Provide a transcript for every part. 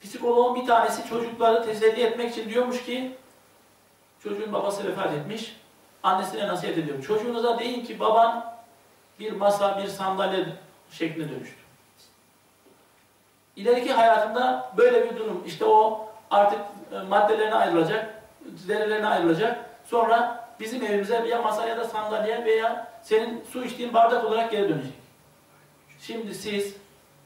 Psikoloğun bir tanesi çocukları teselli etmek için diyormuş ki çocuğun babası vefat etmiş. Annesine nasihat ediyor. Çocuğunuza deyin ki baban bir masa, bir sandalye şeklinde dönüştü. İleriki hayatında böyle bir durum, işte o artık e, maddelerine ayrılacak, zerrelerine ayrılacak. Sonra bizim evimize ya masa ya da sandalye veya senin su içtiğin bardak olarak geri dönecek. Şimdi siz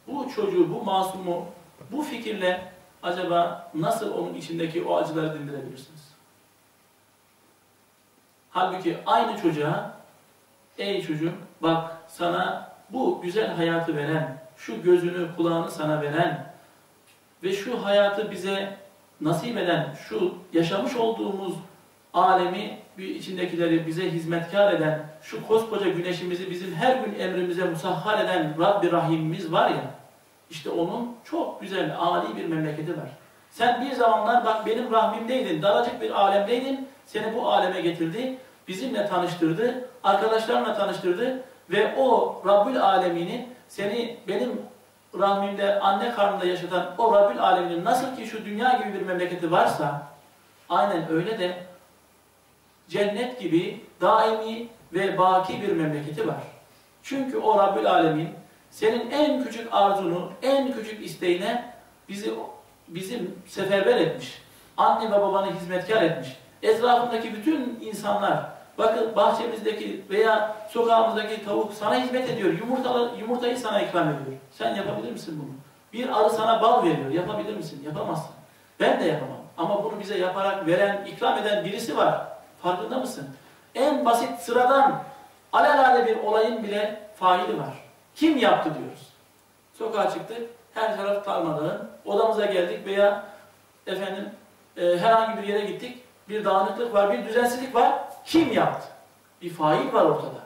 bu çocuğu, bu masumu, bu fikirle acaba nasıl onun içindeki o acıları dindirebilirsiniz? Halbuki aynı çocuğa, ey çocuğum bak sana bu güzel hayatı veren, şu gözünü, kulağını sana veren ve şu hayatı bize nasip eden, şu yaşamış olduğumuz alemi, içindekileri bize hizmetkar eden, şu koskoca güneşimizi bizim her gün emrimize musahhar eden Rabbi Rahimimiz var ya, işte onun çok güzel, âli bir memleketi var. Sen bir zamanlar bak benim rahmimdeydin, daracık bir alemdeydin, seni bu aleme getirdi, bizimle tanıştırdı, arkadaşlarla tanıştırdı ve o Rabbül Alemini seni benim rahmimde, anne karnında yaşatan o Rabbül Aleminin nasıl ki şu dünya gibi bir memleketi varsa, aynen öyle de cennet gibi daimi ve baki bir memleketi var. Çünkü o Rabbül Alemin senin en küçük arzunu, en küçük isteğine bizi bizim seferber etmiş. Anne ve babanı hizmetkar etmiş. Etrafındaki bütün insanlar, bakın bahçemizdeki veya sokağımızdaki tavuk sana hizmet ediyor. Yumurtalı, yumurtayı sana ikram ediyor. Sen yapabilir misin bunu? Bir arı sana bal veriyor. Yapabilir misin? Yapamazsın. Ben de yapamam. Ama bunu bize yaparak veren, ikram eden birisi var. Farkında mısın? En basit sıradan alelade bir olayın bile faili var. Kim yaptı diyoruz. Sokağa çıktık, her taraf darmadağın, odamıza geldik veya efendim e, herhangi bir yere gittik, bir dağınıklık var, bir düzensizlik var. Kim yaptı? Bir fail var ortada.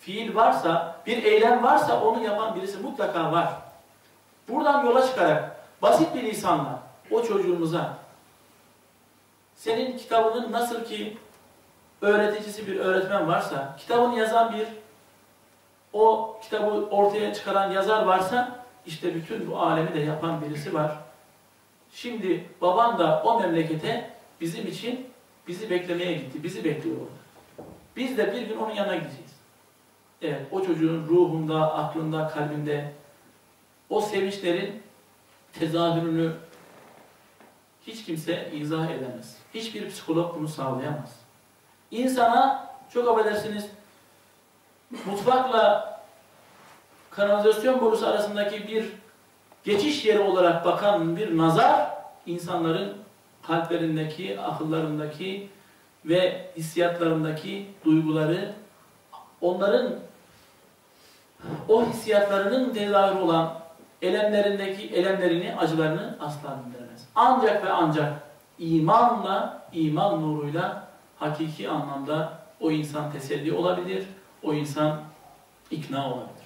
Fiil varsa, bir eylem varsa onu yapan birisi mutlaka var. Buradan yola çıkarak basit bir lisanla o çocuğumuza senin kitabının nasıl ki öğreticisi bir öğretmen varsa, kitabını yazan bir, o kitabı ortaya çıkaran yazar varsa, işte bütün bu alemi de yapan birisi var. Şimdi baban da o memlekete bizim için bizi beklemeye gitti. Bizi bekliyor. Biz de bir gün onun yanına gideceğiz. Evet, o çocuğun ruhunda, aklında, kalbinde o sevinçlerin tezahürünü hiç kimse izah edemez. Hiçbir psikolog bunu sağlayamaz. İnsana çok affedersiniz mutfakla kanalizasyon borusu arasındaki bir geçiş yeri olarak bakan bir nazar insanların kalplerindeki, akıllarındaki ve hissiyatlarındaki duyguları onların o hissiyatlarının tezahürü olan elemlerindeki elemlerini, acılarını asla dindiremez. Ancak ve ancak imanla, iman nuruyla hakiki anlamda o insan teselli olabilir, o insan ikna olabilir.